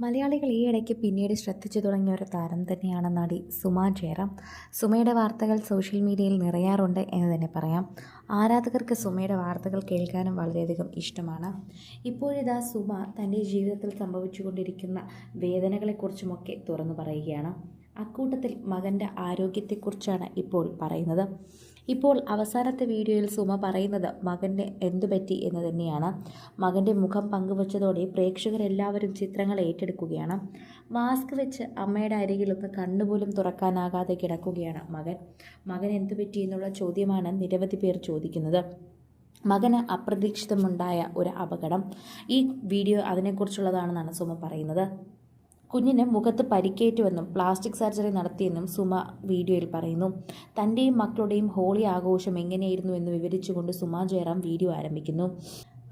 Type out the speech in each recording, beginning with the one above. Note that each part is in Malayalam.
മലയാളികൾ ഈ ഇടയ്ക്ക് പിന്നീട് ശ്രദ്ധിച്ചു തുടങ്ങിയ ഒരു താരം തന്നെയാണ് നടി സുമ ജയറാം. സുമയുടെ വാർത്തകൾ സോഷ്യൽ മീഡിയയിൽ നിറയാറുണ്ട് എന്ന് തന്നെ പറയാം. ആരാധകർക്ക് സുമയുടെ വാർത്തകൾ കേൾക്കാനും വളരെയധികം ഇഷ്ടമാണ്. ഇപ്പോഴിതാ സുമ തന്റെ ജീവിതത്തിൽ സംഭവിച്ചുകൊണ്ടിരിക്കുന്ന വേദനകളെക്കുറിച്ചുമൊക്കെ തുറന്നു പറയുകയാണ്. അക്കൂട്ടത്തിൽ മകന്റെ ആരോഗ്യത്തെക്കുറിച്ചാണ് ഇപ്പോൾ പറയുന്നത്. ഇപ്പോൾ അവസാനത്തെ വീഡിയോയിൽ സുമ പറയുന്നത് മകന്റെ എന്തുപറ്റി എന്ന് തന്നെയാണ്. മകന്റെ മുഖം പങ്കുവച്ചതോടെ പ്രേക്ഷകരെല്ലാവരും ചിത്രങ്ങൾ ഏറ്റെടുക്കുകയാണ്. മാസ്ക് വെച്ച് അമ്മയുടെ അരികിലൊന്ന് കണ്ണുപോലും തുറക്കാനാകാതെ കിടക്കുകയാണ് മകൻ. മകൻ എന്തുപറ്റി എന്നുള്ള ചോദ്യമാണ് നിരവധി പേർ ചോദിക്കുന്നത്. മകന് അപ്രതീക്ഷിതമുണ്ടായ ഒരു അപകടം. ഈ വീഡിയോ അതിനെക്കുറിച്ചുള്ളതാണെന്നാണ് സുമ പറയുന്നത്. കുഞ്ഞിന് മുഖത്ത് പരിക്കേറ്റുവെന്നും പ്ലാസ്റ്റിക് സർജറി നടത്തിയെന്നും സുമ വീഡിയോയിൽ പറയുന്നു. തന്റെയും മക്കളുടെയും ഹോളി ആഘോഷം എങ്ങനെയായിരുന്നു എന്ന് വിവരിച്ചുകൊണ്ട് സുമ ജയറാം വീഡിയോ ആരംഭിക്കുന്നു.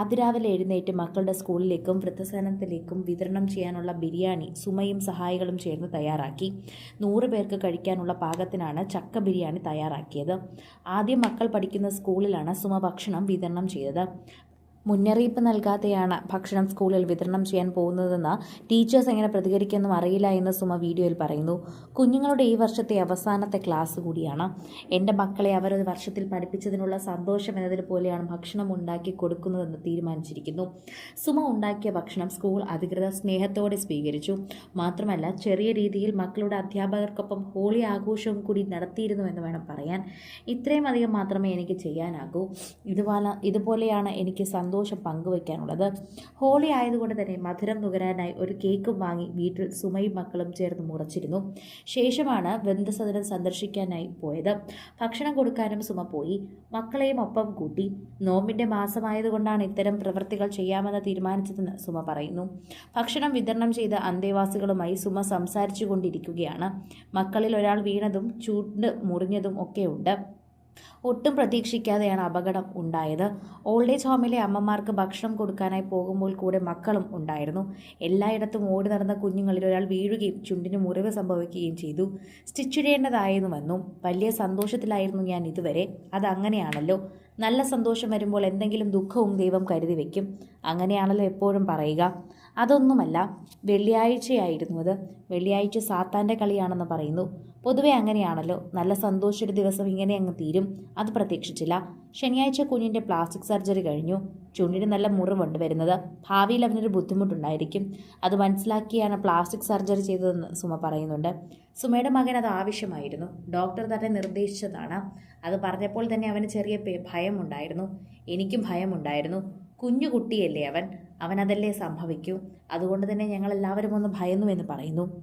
അതിരാവിലെ എഴുന്നേറ്റ് മക്കളുടെ സ്കൂളിലേക്കും വൃദ്ധസദനത്തിലേക്കും വിതരണം ചെയ്യാനുള്ള ബിരിയാണി സുമയും സഹായികളും ചേർന്ന് തയ്യാറാക്കി. നൂറ് പേർക്ക് കഴിക്കാനുള്ള പാകത്തിനാണ് ചക്ക ബിരിയാണി തയ്യാറാക്കിയത്. ആദ്യം മക്കൾ പഠിക്കുന്ന സ്കൂളിലാണ് സുമ ഭക്ഷണം വിതരണം ചെയ്തത്. മുന്നറിയിപ്പ് നൽകാതെയാണ് ഭക്ഷണം സ്കൂളിൽ വിതരണം ചെയ്യാൻ പോകുന്നതെന്ന് ടീച്ചേഴ്സ് എങ്ങനെ പ്രതികരിക്കുമെന്നും അറിയില്ല എന്ന് സുമ വീഡിയോയിൽ പറയുന്നു. കുഞ്ഞുങ്ങളുടെ ഈ വർഷത്തെ അവസാനത്തെ ക്ലാസ് കൂടിയാണ്. എന്റെ മക്കളെ അവരൊരു വർഷത്തിൽ പഠിപ്പിച്ചതിനുള്ള സന്തോഷം എന്നതിൽ പോലെയാണ് ഭക്ഷണം ഉണ്ടാക്കി കൊടുക്കുന്നതെന്ന് തീരുമാനിച്ചിരിക്കുന്നു. സുമ ഉണ്ടാക്കിയ ഭക്ഷണം സ്കൂൾ അധികൃതർ സ്നേഹത്തോടെ സ്വീകരിച്ചു. മാത്രമല്ല ചെറിയ രീതിയിൽ മക്കളുടെ അധ്യാപകർക്കൊപ്പം ഹോളി ആഘോഷവും കൂടി നടത്തിയിരുന്നുവെന്ന് വേണം പറയാൻ. ഇത്രയും അധികം മാത്രമേ എനിക്ക് ചെയ്യാനാകൂ. ഇതുപോലെ ഇതുപോലെയാണ് എനിക്ക് സന്തോഷം പങ്കുവയ്ക്കാനുള്ളത്. ഹോളി ആയതുകൊണ്ട് തന്നെ മധുരം നുകരാനായി ഒരു കേക്കും വാങ്ങി വീട്ടിൽ സുമയും മക്കളും ചേർന്ന് മുറച്ചിരുന്നു. ശേഷമാണ് വൃന്ദസദനം സന്ദർശിക്കാനായി പോയത്. ഭക്ഷണം കൊടുക്കാനും സുമ പോയി. മക്കളെയും ഒപ്പം കൂട്ടി. നോമ്പിന്റെ മാസമായതുകൊണ്ടാണ് ഇത്തരം പ്രവൃത്തികൾ ചെയ്യാമെന്ന് തീരുമാനിച്ചതെന്ന് സുമ പറയുന്നു. ഭക്ഷണം വിതരണം ചെയ്ത അന്തേവാസികളുമായി സുമ സംസാരിച്ചു കൊണ്ടിരിക്കുകയാണ് മക്കളിൽ ഒരാൾ വീണതും ചൂട് മുറിഞ്ഞതും ഒക്കെയുണ്ട്. ഒട്ടും പ്രതീക്ഷിക്കാതെയാണ് അപകടം ഉണ്ടായത്. ഓൾഡ് ഏജ് ഹോമിലെ അമ്മമാർക്ക് ഭക്ഷണം കൊടുക്കാനായി പോകുമ്പോൾ കൂടെ മക്കളും ഉണ്ടായിരുന്നു. എല്ലായിടത്തും ഓടി നടന്ന കുഞ്ഞുങ്ങളിൽ ഒരാൾ വീഴുകയും ചുണ്ടിന് മുറിവ് സംഭവിക്കുകയും ചെയ്തു. സ്റ്റിച്ച് വന്നും വലിയ സന്തോഷത്തിലായിരുന്നു ഞാൻ ഇതുവരെ. അതങ്ങനെയാണല്ലോ നല്ല സന്തോഷം വരുമ്പോൾ എന്തെങ്കിലും ദുഃഖവും ദൈവം കരുതി വയ്ക്കും അങ്ങനെയാണല്ലോ എപ്പോഴും പറയുക. അതൊന്നുമല്ല വെള്ളിയാഴ്ചയായിരുന്നു അത് വെള്ളിയാഴ്ച സാത്താന്റെ കളിയാണെന്ന് പറയുന്നു. പൊതുവെ അങ്ങനെയാണല്ലോ. നല്ല സന്തോഷമൊരു ദിവസം ഇങ്ങനെ അങ്ങ് തീരും. അത് പ്രതീക്ഷിച്ചില്ല. ശനിയാഴ്ച കുഞ്ഞിന്റെ പ്ലാസ്റ്റിക് സർജറി കഴിഞ്ഞു. ചുണ്ടിന് നല്ല മുറിവുണ്ട് വരുന്നത്. ഭാവിയിൽ അവനൊരു ബുദ്ധിമുട്ടുണ്ടായിരിക്കും. അത് മനസ്സിലാക്കിയാണ് പ്ലാസ്റ്റിക് സർജറി ചെയ്തതെന്ന് സുമ പറയുന്നുണ്ട്. സുമയുടെ മകൻ അത് ആവശ്യമായിരുന്നു. ഡോക്ടർ തന്നെ നിർദ്ദേശിച്ചതാണ്. അത് പറഞ്ഞപ്പോൾ തന്നെ അവന് ചെറിയ ഭയമുണ്ടായിരുന്നു. എനിക്കും ഭയമുണ്ടായിരുന്നു. കുഞ്ഞു കുട്ടിയല്ലേ അവൻ. അവനതല്ലേ സംഭവിക്കൂ. അതുകൊണ്ട് തന്നെ ഞങ്ങളെല്ലാവരും ഒന്ന് ഭയന്നു എന്ന് പറയുന്നു.